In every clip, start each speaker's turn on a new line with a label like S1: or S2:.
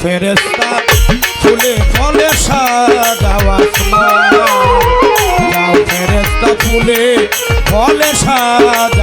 S1: ফেরেস্তা ফুলে ফলে সাজাও আসমান যাও ফেরেস্তা ফুলে ফলে সাজা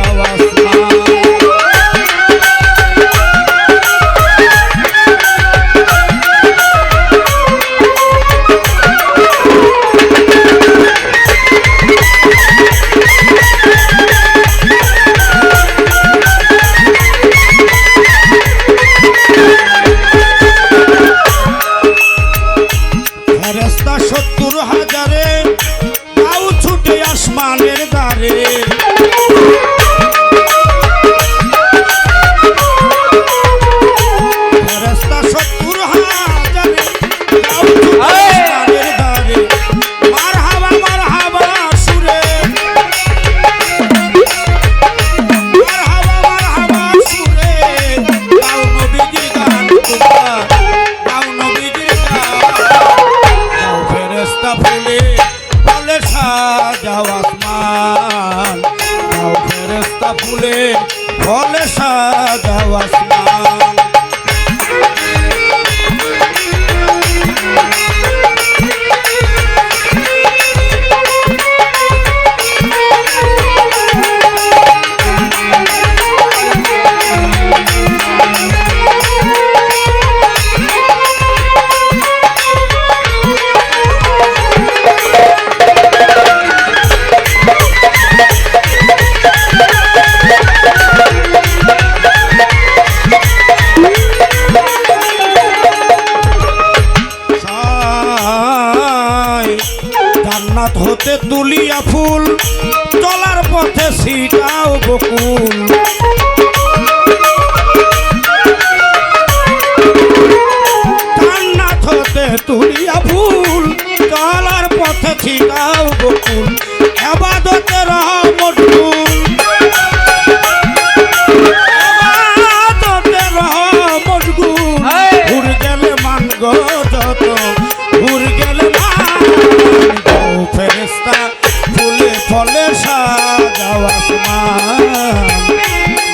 S1: দাও আসমান।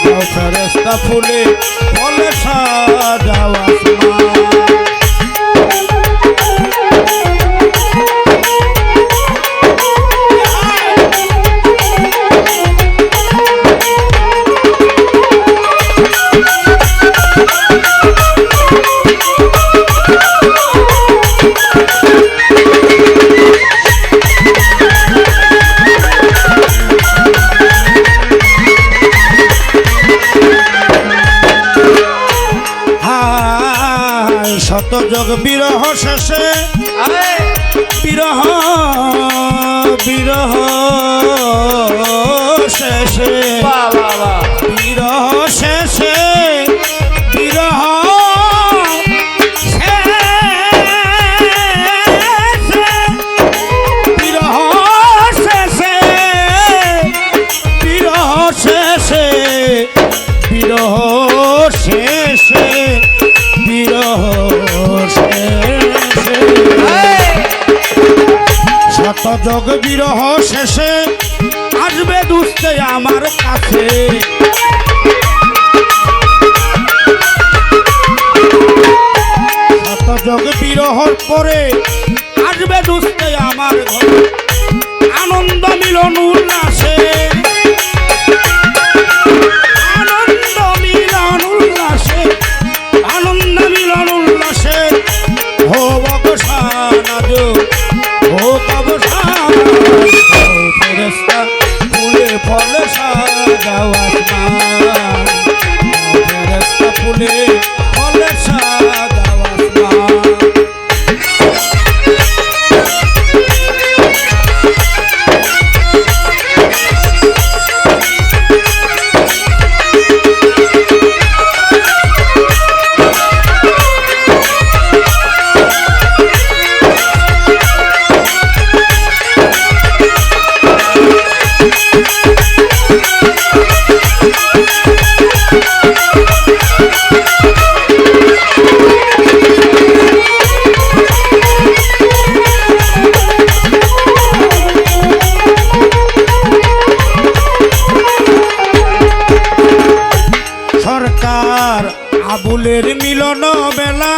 S1: দাও ফেরেস্তা ফুলে ফলে সাজাও আসমান। বিরহ শেষে। যত যোগ বিরহ শেষে আসবে দুস্তে আমার কাছে। যত যোগ বিরহর পরে আসবে দুস্তে আমার ঘরে। আনন্দ মিলন উল্লাসে। আর আবুলের মিলন বেলা।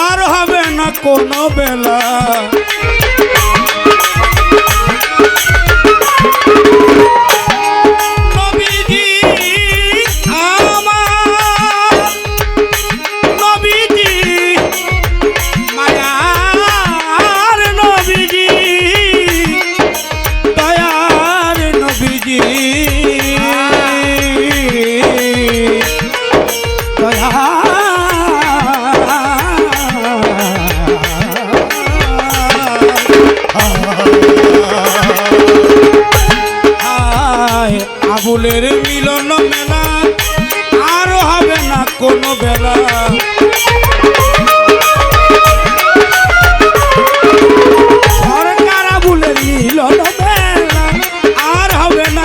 S1: আর হবে না কোনো বেলা। আবুলের মিলন মেলা, আর হবে না কোনো বেলা। মিলন মেলা, আর হবে না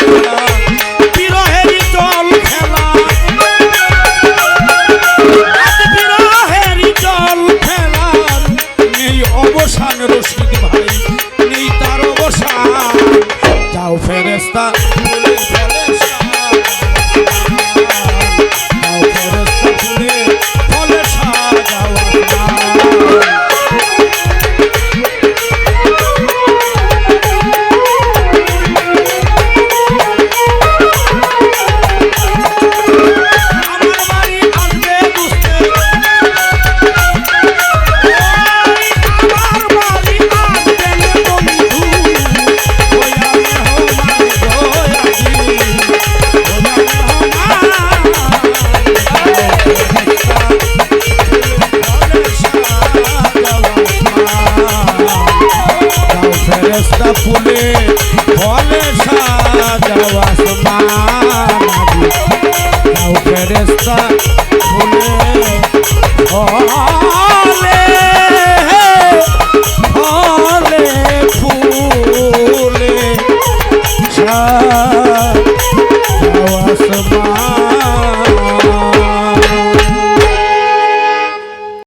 S1: বেলা। বিরহেরই ফেরেস্তা ফুলে